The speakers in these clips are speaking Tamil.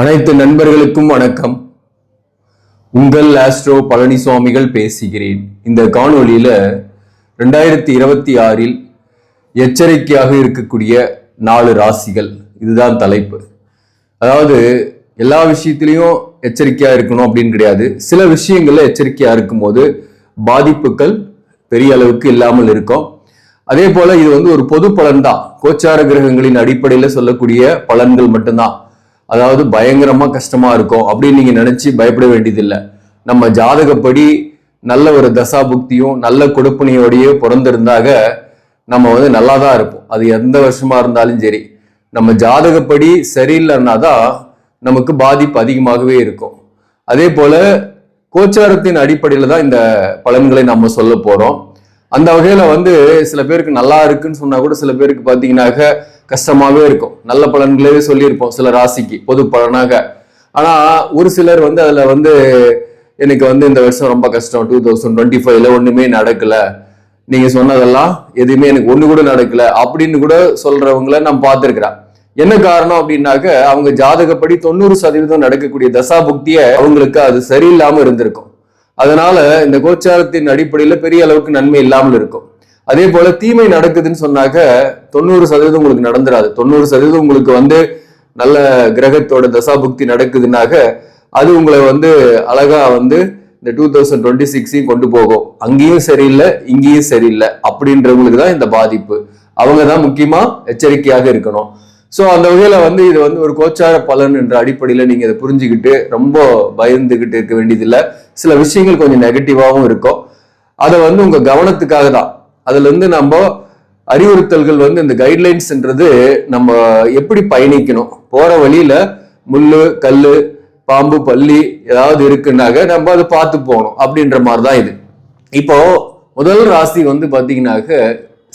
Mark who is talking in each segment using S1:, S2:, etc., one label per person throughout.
S1: அனைத்து நண்பர்களுக்கும் வணக்கம். உங்கள் ஆஸ்ட்ரோ பழனிசுவாமிகள் பேசுகிறேன். இந்த காணொளியில ரெண்டாயிரத்தி இருபத்தி ஆறில் எச்சரிக்கையாக இருக்கக்கூடிய நாலு ராசிகள். இதுதான் தலைப்பு. அதாவது எல்லா விஷயத்திலையும் எச்சரிக்கையா இருக்கணும் அப்படின்னு கிடையாது. சில விஷயங்கள்ல எச்சரிக்கையா இருக்கும்போது பாதிப்புகள் பெரிய அளவுக்கு இல்லாமல் இருக்கும். அதே போல இது வந்து ஒரு பொது பலன் தான் கோச்சார கிரகங்களின் அடிப்படையில் சொல்லக்கூடிய பலன்கள் மட்டும்தான். அதாவது பயங்கரமா கஷ்டமா இருக்கும் அப்படின்னு நீங்க நினைச்சு பயப்பட வேண்டியதில்லை. நம்ம ஜாதகப்படி நல்ல ஒரு தசா புக்தியும் நல்ல கொடுப்பனையோடயே பிறந்திருந்தாக நம்ம வந்து நல்லா தான் இருப்போம். அது எந்த வருஷமா இருந்தாலும் சரி. நம்ம ஜாதகப்படி சரியில்லைன்னா தான் நமக்கு பாதிப்பு அதிகமாகவே இருக்கும். அதே போல கோச்சாரத்தின் அடிப்படையில் தான் இந்த பலன்களை நம்ம சொல்ல போறோம். அந்த வகையில வந்து சில பேருக்கு நல்லா இருக்குன்னு சொன்னா கூட சில பேருக்கு பாத்தீங்கன்னாக்க கஷ்டமாவே இருக்கும். நல்ல பலன்களே சொல்லியிருப்போம் சில ராசிக்கு பொது பலனாக. ஆனா ஒரு சிலர் வந்து அதுல வந்து எனக்கு வந்து இந்த வருஷம் ரொம்ப கஷ்டம். டூ தௌசண்ட் டுவெண்ட்டி ஃபைவ்ல ஒண்ணுமே நடக்கல. நீங்க சொன்னதெல்லாம் எதுவுமே எனக்கு ஒண்ணு கூட நடக்கல அப்படின்னு கூட சொல்றவங்கள நான் பார்த்திருக்கிறேன். என்ன காரணம் அப்படின்னாக்க அவங்க ஜாதகப்படி தொண்ணூறு சதவீதம் நடக்கக்கூடிய தசா புக்திய அவங்களுக்கு அது சரியில்லாம இருந்திருக்கும். அதனால இந்த கோச்சாரத்தின் அடிப்படையில பெரிய அளவுக்கு நன்மை இல்லாமல் இருக்கும். அதே போல தீமை நடக்குதுன்னு சொன்னாக்க தொண்ணூறு சதவீதம் உங்களுக்கு நடந்துடாது தொண்ணூறு சதவீதம் உங்களுக்கு வந்து நல்ல கிரகத்தோட தசாபுக்தி நடக்குதுனாக்க அது உங்களை வந்து அழகா வந்து இந்த டூ தௌசண்ட் டுவெண்ட்டி சிக்ஸையும் கொண்டு போகும். அங்கேயும் சரியில்லை இங்கேயும் சரியில்லை அப்படின்றவங்களுக்கு தான் இந்த பாதிப்பு. அவங்க தான் முக்கியமா எச்சரிக்கையாக இருக்கணும். ஸோ அந்த வகையில வந்து இது வந்து ஒரு கோச்சார பலன் என்ற அடிப்படையில் நீங்க இதை புரிஞ்சுக்கிட்டு ரொம்ப பயந்துகிட்டு இருக்க வேண்டியதில்லை. சில விஷயங்கள் கொஞ்சம் நெகட்டிவாகவும் இருக்கும். அதை வந்து உங்க கவனத்துக்காக தான். அதுலேருந்து நம்ம அறிவுறுத்தல்கள் வந்து இந்த கைட்லைன்ஸ்ன்றது நம்ம எப்படி பயணிக்கணும்? போகிற வழியில் முள் கல் பாம்பு பள்ளி ஏதாவது இருக்குன்னாக்க நம்ம அதை பார்த்து போகணும் அப்படின்ற மாதிரி தான் இது. இப்போ முதல் ராசி வந்து பார்த்தீங்கன்னாக்க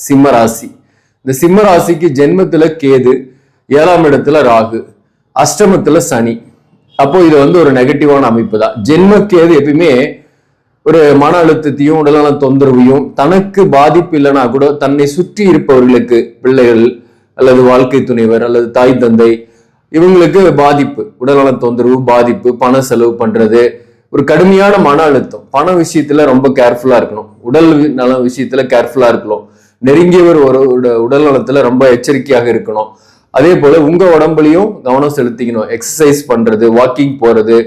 S1: சிம்ம ராசி. இந்த சிம்ம ராசிக்கு ஜென்மத்தில் கேது ஏழாம் இடத்துல ராகு அஷ்டமத்தில் சனி. அப்போ இது வந்து ஒரு நெகட்டிவான அமைப்பு தான் ஜென்ம கேது எப்பயுமே ஒரு மன அழுத்தத்தையும் உடலான தொந்தரவையும் தனக்கு பாதிப்பு இல்லைனா கூட தன்னை சுற்றி இருப்பவர்களுக்கு பிள்ளைகள் அல்லது வாழ்க்கை துணைவர் அல்லது தாய் தந்தை இவங்களுக்கு பாதிப்பு உடல்நல தொந்தரவு பாதிப்பு பண செலவு பண்றது ஒரு கடுமையான மன அழுத்தம். பண விஷயத்துல ரொம்ப கேர்ஃபுல்லா இருக்கணும். உடல் நல விஷயத்துல கேர்ஃபுல்லா இருக்கணும். நெருங்கியவர் ஒரு உடல் நலத்துல ரொம்ப எச்சரிக்கையாக இருக்கணும். அதே போல உங்க உடம்புலையும் கவனம் செலுத்திக்கணும். எக்ஸசைஸ் பண்றது வாக்கிங் போறது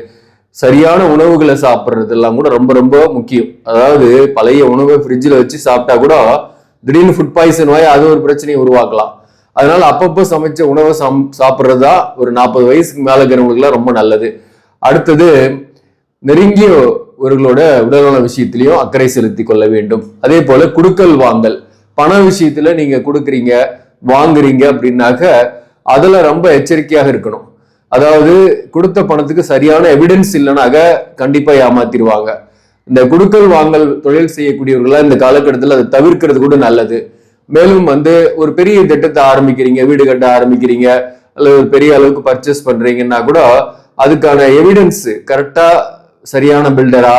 S1: சரியான உணவுகளை சாப்பிட்றது எல்லாம் கூட ரொம்ப ரொம்ப முக்கியம். அதாவது பழைய உணவை ஃப்ரிட்ஜில் வச்சு சாப்பிட்டா கூட திடீர்னு ஃபுட் பாய்சன் வாய் அது ஒரு பிரச்சனையை உருவாக்கலாம். அதனால அப்பப்போ சமைச்ச உணவை சம் சாப்பிட்றது தான் ஒரு நாற்பது வயசுக்கு மேலே இருக்கிறவங்களுக்குலாம் ரொம்ப நல்லது. அடுத்தது நெருங்கியவர்களோட உடல்நல விஷயத்திலையும் அக்கறை செலுத்தி கொள்ள வேண்டும். அதே போல குடுக்கல் வாங்கல். பண விஷயத்துல நீங்க கொடுக்குறீங்க வாங்குறீங்க அப்படின்னாக்க அதில் ரொம்ப எச்சரிக்கையாக இருக்கணும். அதாவது கொடுத்த பணத்துக்கு சரியான எவிடன்ஸ் இல்லைனாக்க கண்டிப்பா ஏமாத்திடுவாங்க இந்த குடுக்கல் வாங்கல் தொழில் செய்யக்கூடியவர்களாக இந்த காலகட்டத்தில் அதை தவிர்க்கிறது கூட நல்லது. மேலும் வந்து ஒரு பெரிய திட்டத்தை ஆரம்பிக்கிறீங்க வீடு கட்ட ஆரம்பிக்கிறீங்க அல்லது ஒரு பெரிய அளவுக்கு பர்ச்சேஸ் பண்றீங்கன்னா கூட அதுக்கான எவிடன்ஸ் கரெக்டா சரியான பில்டரா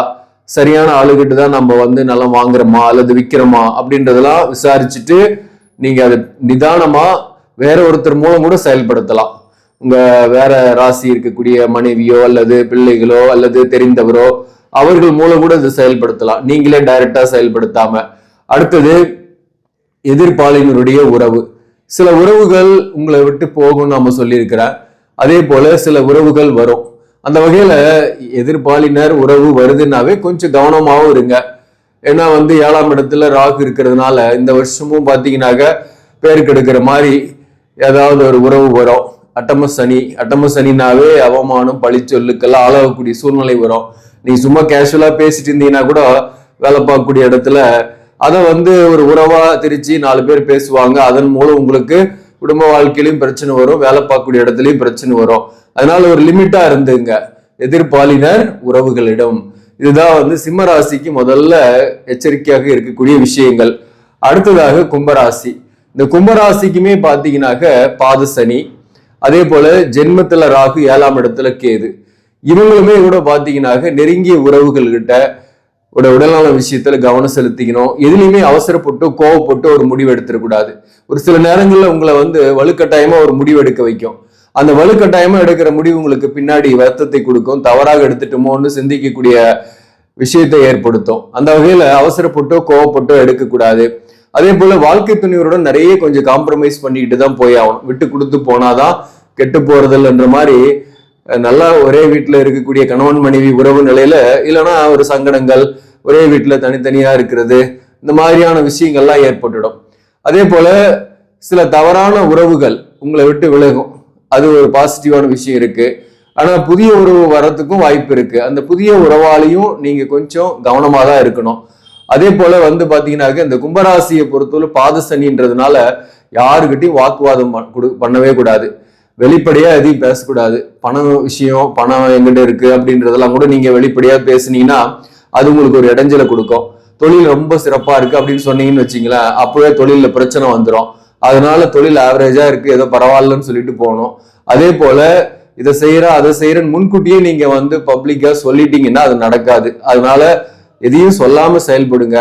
S1: சரியான ஆளுகிட்ட தான் நம்ம வந்து நல்லா வாங்குறோமா அல்லது விற்கிறோமா அப்படின்றதெல்லாம் விசாரிச்சுட்டு நீங்க அதை நிதானமா வேற ஒருத்தர் மூலம் கூட செயல்படுத்தலாம். உங்க வேற ராசி இருக்கக்கூடிய மனைவியோ அல்லது பிள்ளைகளோ அல்லது தெரிந்தவரோ அவர்கள் மூலம் கூட இதை செயல்படுத்தலாம். நீங்களே டைரக்டா செயல்படுத்தாம. அடுத்தது எதிர்பாலினருடைய உறவு. சில உறவுகள் உங்களை விட்டு போகும் நாம சொல்லியிருக்கிறேன். அதே போல சில உறவுகள் வரும். அந்த வகையில எதிர்ப்பாளினர் உறவு வருதுன்னாவே கொஞ்சம் கவனமாகவும் இருங்க. ஏன்னா வந்து ஏழாம் இடத்துல ராகு இருக்கிறதுனால இந்த வருஷமும் பார்த்தீங்கன்னாக்க பேருக்கு எடுக்கிற மாதிரி ஏதாவது ஒரு உறவு வரும். அட்டம சனி அட்டம சனினாவே அவமானம் பழிச்சொல்லுக்கெல்லாம் ஆளாகக்கூடிய சூழ்நிலை வரும். நீ சும்மா கேஷுவலா பேசிட்டு இருந்தீங்கன்னா கூட வேலை பார்க்கக்கூடிய இடத்துல அதை வந்து ஒரு உறவா திரிச்சு நாலு பேர் பேசுவாங்க. அதன் மூலம் உங்களுக்கு குடும்ப வாழ்க்கையிலும் பிரச்சனை வரும் வேலை பார்க்கக்கூடிய இடத்துலயும் பிரச்சனை வரும். அதனால ஒரு லிமிட்டா இருந்துங்க. எதிர்பாலினர் உறவுகளிடம். இதுதான் வந்து சிம்மராசிக்கு முதல்ல எச்சரிக்கையாக இருக்கக்கூடிய விஷயங்கள். அடுத்ததாக கும்பராசி இந்த கும்பராசிக்குமே பாத்தீங்கன்னாக்க பாத சனி அதே போல ஜென்மத்துல ராகு ஏழாம் இடத்துல கேது. இவங்களுமே கூட பாத்தீங்கன்னாக்க நெருங்கிய உறவுகள் கிட்ட உடல்நல விஷயத்துல கவனம் செலுத்திக்கணும். எதுலையுமே அவசரப்பட்டு கோவப்பட்டு ஒரு முடிவு எடுத்துடக்கூடாது ஒரு சில நேரங்கள்ல உங்களை வந்து வலுக்கட்டாயமா ஒரு முடிவு எடுக்க வைக்கும். அந்த வலுக்கட்டாயமா எடுக்கிற முடிவு உங்களுக்கு பின்னாடி வருத்தத்தை கொடுக்கும். தவறாக எடுத்துட்டோமோன்னு சிந்திக்கக்கூடிய விஷயத்தை ஏற்படுத்தும். அந்த வகையில அவசரப்பட்டோ கோவப்பட்டோ எடுக்கக்கூடாது அதே போல வாழ்க்கை துணிவருடன் நிறைய கொஞ்சம் காம்ப்ரமைஸ் பண்ணிக்கிட்டு தான் போய் ஆகணும். விட்டு கொடுத்து போனாதான் கெட்டு போறதில்லைன்ற மாதிரி நல்லா ஒரே வீட்டுல இருக்கக்கூடிய கணவன் மனைவி உறவு நிலையில இல்லைன்னா ஒரு சங்கடங்கள் ஒரே வீட்டுல தனித்தனியா இருக்கிறது இந்த மாதிரியான விஷயங்கள்லாம் ஏற்பட்டுடும். அதே போல சில தவறான உறவுகள் உங்களை விட்டு விலகும். அது ஒரு பாசிட்டிவான விஷயம் இருக்கு. ஆனா புதிய உறவு வரத்துக்கும் வாய்ப்பு இருக்கு. அந்த புதிய உறவாலையும் நீங்க கொஞ்சம் கவனமா தான் இருக்கணும். அதே போல வந்து பாத்தீங்கன்னாக்க இந்த கும்பராசியை பொறுத்தவரை பாத சனின்றதுனால யாருக்கிட்டையும் வாக்குவாதம் பண்ணவே கூடாது. வெளிப்படையா எதையும் பேசக்கூடாது. பணம் விஷயம் பணம் எங்கிட்ட இருக்கு அப்படின்றதெல்லாம் கூட நீங்க வெளிப்படையா பேசுனீங்கன்னா அது உங்களுக்கு ஒரு இடைஞ்சலை கொடுக்கும். தொழில் ரொம்ப சிறப்பா இருக்கு அப்படின்னு சொன்னீங்கன்னு வச்சுங்களேன் அப்பவே தொழில பிரச்சனை வந்துடும் அதனால தொழில் ஆவரேஜா இருக்கு ஏதோ பரவாயில்லன்னு சொல்லிட்டு போகணும். அதே போல இதை செய்யற அதை செய்யறன்னு முன்கூட்டியே நீங்க வந்து பப்ளிக்கா சொல்லிட்டீங்கன்னா அது நடக்காது. அதனால எதையும் சொல்லாம செயல்படுங்க.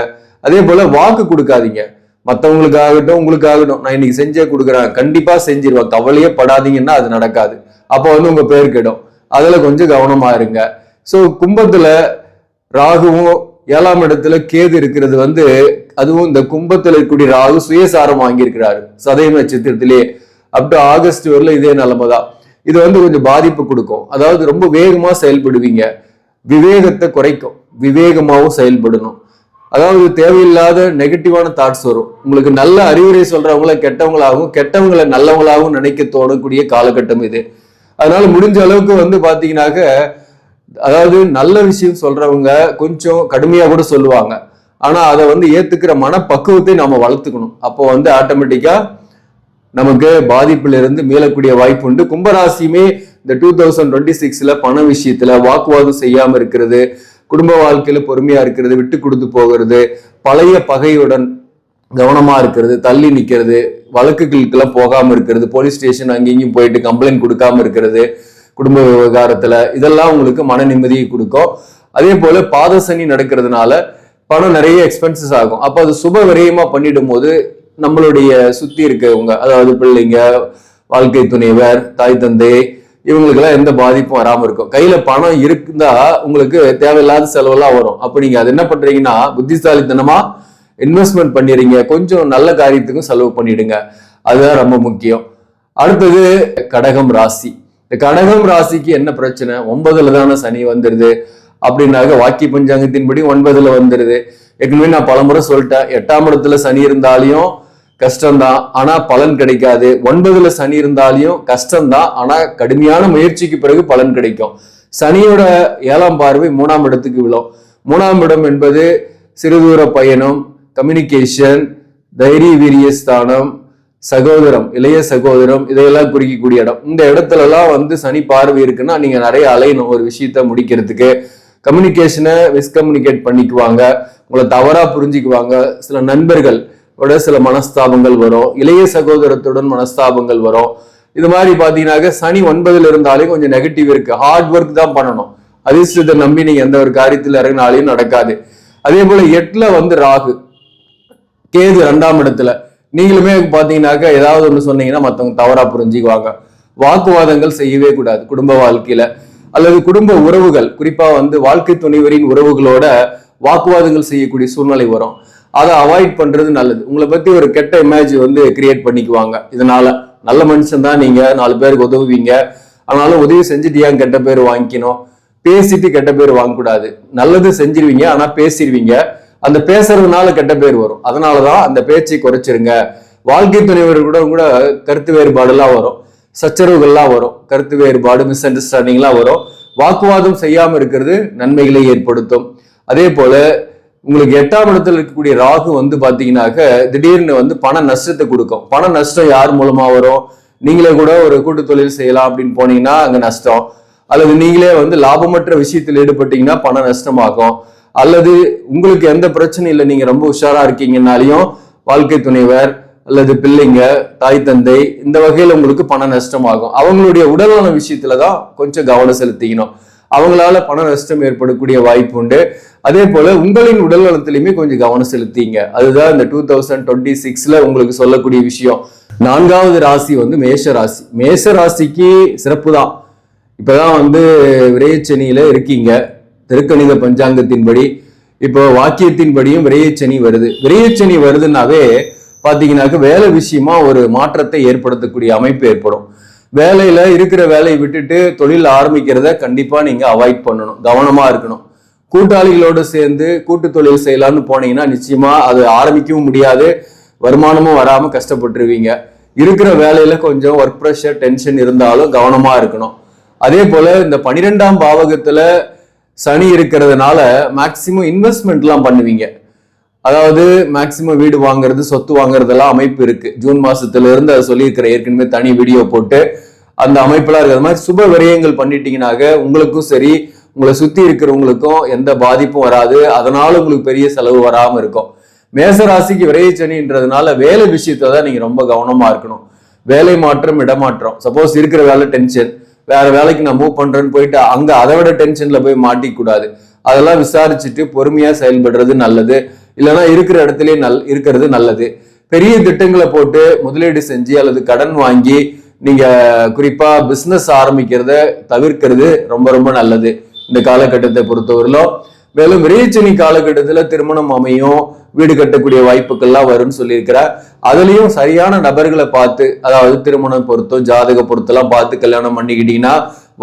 S1: அதே போல வாக்கு கொடுக்காதீங்க. மற்றவங்களுக்காகட்டும் உங்களுக்காகட்டும். நான் இன்னைக்கு செஞ்சே கொடுக்குறேன். கண்டிப்பா செஞ்சிருவேன். கவலையே படாதீங்கன்னா அது நடக்காது. அப்போ வந்து உங்க பேர் கெடும். அதுல கொஞ்சம் கவனமா இருங்க. ஸோ கும்பத்துல ராகுவும் ஏழாம் இடத்துல கேது இருக்கிறது வந்து அதுவும் இந்த கும்பத்துல இருக்கக்கூடிய ராகு சுயசாரம் வாங்கியிருக்கிறாரு. சதயம் நட்சத்திரத்திலே. அப் டு ஆகஸ்ட் வரல இதே நிலைமை தான் இது வந்து கொஞ்சம் பாதிப்பு கொடுக்கும். அதாவது ரொம்ப வேகமா செயல்படுவீங்க. விவேகத்தை குறைக்கும். விவேகமாகவும் செயல்படணும். அதாவது தேவையில்லாத நெகட்டிவான தாட்ஸ் வரும். உங்களுக்கு நல்ல அறிவுரை சொல்றவங்கள கெட்டவங்களாகவும் கெட்டவங்களை நல்லவங்களாகவும் நினைக்க தோணக்கூடிய காலகட்டம் இது. அதனால முடிஞ்ச அளவுக்கு வந்து பாத்தீங்கன்னாக்க அதாவது நல்ல விஷயம் சொல்றவங்க கொஞ்சம் கடுமையா கூட சொல்லுவாங்க. ஆனா அதை வந்து ஏத்துக்கிற மனப்பக்குவத்தை நாம வளர்த்துக்கணும். அப்போ வந்து ஆட்டோமேட்டிக்கா நமக்கு பாதிப்புல இருந்து மீளக்கூடிய வாய்ப்பு உண்டு. கும்பராசியுமே இந்த டூ தௌசண்ட் டுவெண்ட்டி சிக்ஸ்ல பண விஷயத்துல வாக்குவாதம் செய்யாம இருக்கிறது. குடும்ப வாழ்க்கையில பொறுமையா இருக்கிறது விட்டு கொடுத்து போகிறது பழைய பகையுடன் கவனமா இருக்கிறது தள்ளி நிக்கிறது வழக்குகளுக்கெல்லாம் போகாம இருக்கிறது போலீஸ் ஸ்டேஷன் அங்கேயும் போயிட்டு கம்ப்ளைண்ட் கொடுக்காம இருக்கிறது குடும்ப விவகாரத்துல இதெல்லாம் உங்களுக்கு மன நிம்மதியை கொடுக்கும். அதே போல பாதசனி நடக்கிறதுனால பணம் நிறைய எக்ஸ்பென்சஸ் ஆகும். அப்போ அது சுப விரயமா பண்ணிடும் போது நம்மளுடைய சுத்தி இருக்கவங்க அதாவது பிள்ளைங்க வாழ்க்கை துணைவர் தாய் தந்தை இவங்களுக்கெல்லாம் எந்த பாதிப்பும் வராமல் இருக்கும். கையில் பணம் இருந்தா உங்களுக்கு தேவையில்லாத செலவெல்லாம் வரும். அப்போ நீங்கள் அது என்ன பண்ணுறீங்கன்னா புத்திசாலித்தனமாக இன்வெஸ்ட்மெண்ட் பண்ணிடுறீங்க. கொஞ்சம் நல்ல காரியத்துக்கும் செலவு பண்ணிடுங்க. அதுதான் ரொம்ப முக்கியம். அடுத்தது கடகம் ராசி. இந்த கடகம் ராசிக்கு என்ன பிரச்சனை? ஒன்பதுல தானே சனி வந்துடுது அப்படின்னாக்க வாக்கி பஞ்சாங்கத்தின்படி ஒன்பதுல வந்துடுது ஏற்கனவே நான் பலமுறை சொல்லிட்டேன். எட்டாம் இடத்துல சனி இருந்தாலையும் கஷ்டம்தான் ஆனா பலன் கிடைக்காது. ஒன்பதுல சனி இருந்தாலையும் கஷ்டம்தான் ஆனா கடுமையான முயற்சிக்கு பிறகு பலன் கிடைக்கும். சனியோட ஏழாம் பார்வை மூணாம் இடத்துக்கு விழும். மூணாம் இடம் என்பது சிறுதூர பயணம் கம்யூனிகேஷன் தைரிய வீரிய ஸ்தானம் சகோதரம் இளைய சகோதரம் இதையெல்லாம் குறிக்கக்கூடிய இடம். இந்த இடத்துல எல்லாம் வந்து சனி பார்வை இருக்குன்னா நீங்க நிறைய அலையணும் ஒரு விஷயத்த முடிக்கிறதுக்கு. கம்யூனிகேஷனை மிஸ்கம்யூனிகேட் பண்ணிக்குவாங்க. உங்களை தவறா புரிஞ்சுக்குவாங்க. சில நண்பர்கள் விட சில மனஸ்தாபங்கள் வரும். இளைய சகோதரத்துடன் மனஸ்தாபங்கள் வரும். இது மாதிரி பார்த்தீங்கன்னாக்க சனி ஒன்பதுல இருந்தாலே கொஞ்சம் நெகட்டிவ் இருக்கு. ஹார்ட் ஒர்க் தான் பண்ணணும். அதிர்ஷ்டத்தை நம்பி நீங்க எந்த ஒரு காரியத்தில் இறங்கினாலையும் நடக்காது. அதே போல எட்டுல வந்து ராகு. கேது ரெண்டாம் இடத்துல. நீங்களுமே பாத்தீங்கன்னாக்க ஏதாவது ஒண்ணு சொன்னீங்கன்னா மத்தவங்க தவறா புரிஞ்சுக்குவாங்க. வாக்குவாதங்கள் செய்யவே கூடாது. குடும்ப வாழ்க்கையில. அல்லது குடும்ப உறவுகள். குறிப்பா வந்து வாழ்க்கை துணைவரின் உறவுகளோட வாக்குவாதங்கள் செய்யக்கூடிய சூழ்நிலை வரும். அதை அவாய்ட் பண்றது நல்லது. உங்களை பத்தி ஒரு கெட்ட இமேஜ் வந்து கிரியேட் பண்ணிக்குவாங்க. இதனால நல்ல மனுஷன் தான் நீங்க நாலு பேருக்கு உதவுவீங்க. ஆனாலும் உதவி செஞ்சுட்டு ஏன் கெட்ட பேர் வாங்கிக்கணும்? பேசிட்டு கெட்ட பேர் வாங்கக்கூடாது. நல்லது செஞ்சிருவீங்க ஆனா பேசிடுவீங்க அந்த பேசுறதுனால கெட்ட பேர் வரும். அதனாலதான் அந்த பேச்சை குறைச்சிருங்க. வாழ்க்கை துணைவர் கூட கூட கருத்து வேறுபாடுலாம் வரும். சச்சரவுகள்லாம் வரும். கருத்து வேறுபாடு மிஸ் அண்டர்ஸ்டாண்டிங்லாம் வரும். வாக்குவாதம் செய்யாம இருக்கிறது நன்மைகளை ஏற்படுத்தும். அதே போல உங்களுக்கு எட்டாம் இடத்துல இருக்கக்கூடிய ராகு வந்து பாத்தீங்கன்னாக்க திடீர்னு வந்து பண நஷ்டத்தை கொடுக்கும். பண நஷ்டம் யார் மூலமா வரும்? நீங்களே கூட ஒரு கூட்டு தொழில் செய்யலாம் அப்படின்னு போனீங்கன்னா அங்க நஷ்டம். அல்லது நீங்களே வந்து லாபமற்ற விஷயத்தில் ஈடுபட்டீங்கன்னா பண நஷ்டமாகும். அல்லது உங்களுக்கு எந்த பிரச்சனையும் இல்லை நீங்க ரொம்ப உஷாரா இருக்கீங்கன்னாலையும் வாழ்க்கை துணைவர் அல்லது பிள்ளைங்க தாய் தந்தை இந்த வகையில உங்களுக்கு பண நஷ்டமாகும். அவங்களுடைய உடல்நல விஷயத்துல தான் கொஞ்சம் கவனம் செலுத்திக்கணும். அவங்களால பண நஷ்டம் ஏற்படக்கூடிய வாய்ப்பு உண்டு. அதே போல உங்களின் உடல் நலத்திலையுமே கொஞ்சம் கவனம் செலுத்திங்க. அதுதான் இந்த டூ தௌசண்ட் டுவெண்ட்டி சிக்ஸ்ல உங்களுக்கு சொல்லக்கூடிய விஷயம். நான்காவது ராசி வந்து மேஷ ராசி. மேஷ ராசிக்கு சிறப்பு தான். இப்பதான் வந்து விரையச்சனியில இருக்கீங்க. திருக்கணித பஞ்சாங்கத்தின்படி. இப்போ வாக்கியத்தின்படியும் விரையச்சனி வருது. விரையச்சனி வருதுன்னாவே பாத்தீங்கன்னாக்க வேலை விஷயமா ஒரு மாற்றத்தை ஏற்படுத்தக்கூடிய அமைப்பு ஏற்படும். வேலையில இருக்கிற வேலையை விட்டுட்டு தொழில் ஆரம்பிக்கிறத கண்டிப்பா நீங்க அவாய்ட் பண்ணணும். கவனமா இருக்கணும். கூட்டாளிகளோடு சேர்ந்து கூட்டு தொழில் செய்யலாம்னு போனீங்கன்னா நிச்சயமா அது ஆரம்பிக்கவும் முடியாது. வருமானமும் வராம கஷ்டப்பட்டுருவீங்க. இருக்கிற வேலையில கொஞ்சம் ஒர்க் ப்ரெஷர் டென்ஷன் இருந்தாலும் கவனமா இருக்கணும். அதே போல இந்த பனிரெண்டாம் பாவகத்துல சனி இருக்கிறதுனால மேக்சிமம் இன்வெஸ்ட்மெண்ட்லாம் பண்ணுவீங்க. அதாவது மேக்சிமம் வீடு வாங்குறது சொத்து வாங்குறதெல்லாம் அமைப்பு இருக்கு. ஜூன் மாசத்துல இருந்து அதை சொல்லியிருக்கிற ஏற்கனவே தனி வீடியோ போட்டு அந்த அமைப்பெல்லாம் இருக்கிற மாதிரி சுப விரயங்கள் பண்ணிட்டீங்கனாக்க உங்களுக்கும் சரி உங்களை சுத்தி இருக்கிறவங்களுக்கும் எந்த பாதிப்பும் வராது. அதனால உங்களுக்கு பெரிய செலவு வராம இருக்கும். மேசராசிக்கு விரையச்சனின்றதுனால வேலை விஷயத்துல தான் நீங்க ரொம்ப கவனமா இருக்கணும். வேலை மாற்றம் இடமாற்றம். சப்போஸ் இருக்கிற வேலை டென்ஷன் வேற வேலைக்கு நான் மூவ் பண்றேன்னு போயிட்டு அங்க அதை விட டென்ஷன்ல போய் மாட்டிக்கூடாது. அதெல்லாம் விசாரிச்சுட்டு பொறுமையா செயல்படுறது நல்லது. இல்லைன்னா இருக்கிற இடத்துலயே நல் இருக்கிறது நல்லது. பெரிய திட்டங்களை போட்டு முதலீடு செஞ்சு அல்லது கடன் வாங்கி நீங்க குறிப்பா பிசினஸ் ஆரம்பிக்கிறத தவிர்க்கிறது ரொம்ப ரொம்ப நல்லது. இந்த காலகட்டத்தை பொறுத்தவரையிலும் மேலும் விரைச்சனி காலகட்டத்தில் திருமணம் அமையும் வீடு கட்டக்கூடிய வாய்ப்புகள்லாம் வரும்னு சொல்லியிருக்கிறார். அதுலேயும் சரியான நபர்களை பார்த்து அதாவது திருமணம் பொருத்தம் ஜாதக பொருத்தெல்லாம் பார்த்து கல்யாணம் பண்ணிக்கிட்டீங்கன்னா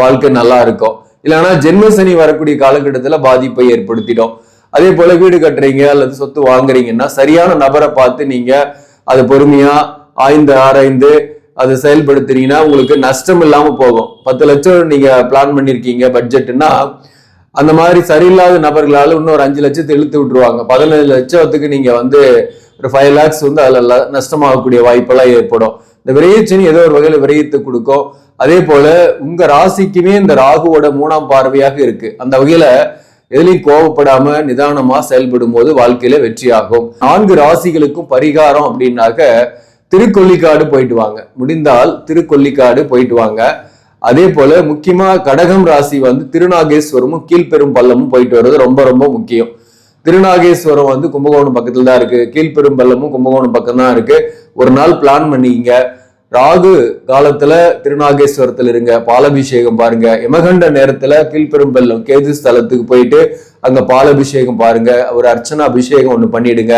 S1: வாழ்க்கை நல்லா இருக்கும். இல்லைன்னா ஜென்ம சனி வரக்கூடிய காலகட்டத்தில் பாதிப்பை ஏற்படுத்திடும். அதே போல வீடு கட்டுறீங்க அல்லது சொத்து வாங்குறீங்கன்னா சரியான நபரை பார்த்து நீங்க அது பொறுமையா ஆய்ந்து ஆராய்ந்து அதை செயல்படுத்துறீங்கன்னா உங்களுக்கு நஷ்டம் இல்லாம போகும். பத்து லட்சம் நீங்க பிளான் பண்ணிருக்கீங்க பட்ஜெட்னா அந்த மாதிரி சரியில்லாத நபர்களால இன்னொரு அஞ்சு லட்சத்தை இழுத்து விட்டுருவாங்க. பதினஞ்சு லட்சத்துக்கு நீங்க வந்து ஒரு ஃபைவ் லேக்ஸ் வந்து அதில் நஷ்டமாகக்கூடிய வாய்ப்பெல்லாம் ஏற்படும். இந்த விரையச்சனி ஏதோ ஒரு வகையில் விரயத்தை கொடுக்கும். அதே போல உங்க ராசிக்குமே இந்த ராகுவோட மூணாம் பார்வையாக இருக்கு. அந்த வகையில எதுலையும் கோவப்படாம நிதானமா செயல்படும் போது வாழ்க்கையில வெற்றியாகும். நான்கு ராசிகளுக்கும் பரிகாரம் அப்படின்னாக்க திருக்கொல்லிக்காடு போயிட்டு வாங்க. முடிந்தால் திருக்கொல்லிக்காடு போயிட்டு வாங்க. அதே போல முக்கியமா கடகம் ராசி வந்து திருநாகேஸ்வரமும் கீழ்பெரும் பள்ளமும் போயிட்டு வர்றது ரொம்ப ரொம்ப முக்கியம். திருநாகேஸ்வரம் வந்து கும்பகோணம் பக்கத்துல தான் இருக்கு. கீழ்பெரும் பள்ளமும் கும்பகோணம் பக்கம் தான் இருக்கு. ஒரு நாள் பிளான் பண்ணிக்கிங்க. ராகு காலத்துல திருநாகேஸ்வரத்துல இருங்க பாலபிஷேகம் பாருங்க. யமகண்ட நேரத்துல கீழ்பெரும்பள்ளம் கேது ஸ்தலத்துக்கு போயிட்டு அங்க பாலபிஷேகம் பாருங்க. ஒரு அர்ச்சனா அபிஷேகம் ஒண்ணு பண்ணிடுங்க.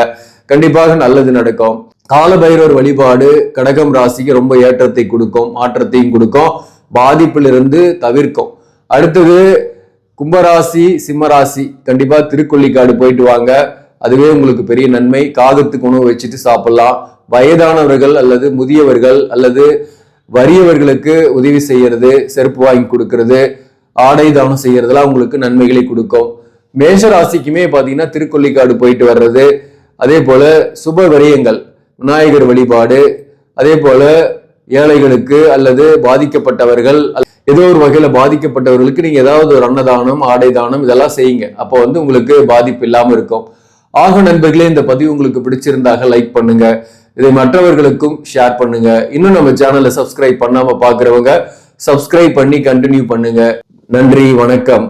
S1: கண்டிப்பாக நல்லது நடக்கும். காலபைரவர் வழிபாடு கடகம் ராசிக்கு ரொம்ப ஏற்றத்தை கொடுக்கும் மாற்றத்தையும் கொடுக்கும் பாதிப்பிலிருந்து தவிர்க்கும். அடுத்தது கும்பராசி சிம்மராசி கண்டிப்பா திருக்கொல்லிக்காடு போயிட்டு வாங்க. அதுவே உங்களுக்கு பெரிய நன்மை. காகத்துக்கு உணவு வச்சுட்டு சாப்பிடலாம். வயதானவர்கள் அல்லது முதியவர்கள் அல்லது வறியவர்களுக்கு உதவி செய்யறது செருப்பு வாங்கி கொடுக்கறது ஆடை தானம் செய்யறதுலாம் உங்களுக்கு நன்மைகளை கொடுக்கும். மேஷ ராசிக்குமே பார்த்தீங்கன்னா திருக்கொல்லிக்காடு போயிட்டு வர்றது அதே போல சுப விரயங்கள் விநாயகர் வழிபாடு அதே போல ஏழைகளுக்கு அல்லது பாதிக்கப்பட்டவர்கள் ஏதோ ஒரு வகையில பாதிக்கப்பட்டவர்களுக்கு நீங்க ஏதாவது ஒரு அன்னதானம் ஆடை தானம் இதெல்லாம் செய்யுங்க. அப்போ வந்து உங்களுக்கு பாதிப்பு இல்லாம இருக்கும். ஆக நண்பர்களே இந்த பதிவு உங்களுக்கு பிடிச்சிருந்தாக லைக் பண்ணுங்க. இதை மற்றவர்களுக்கும் ஷேர் பண்ணுங்க. இன்னும் நம்ம சேனலை சப்ஸ்கிரைப் பண்ணாம பாக்குறவங்க சப்ஸ்கிரைப் பண்ணி கண்டினியூ பண்ணுங்க. நன்றி வணக்கம்.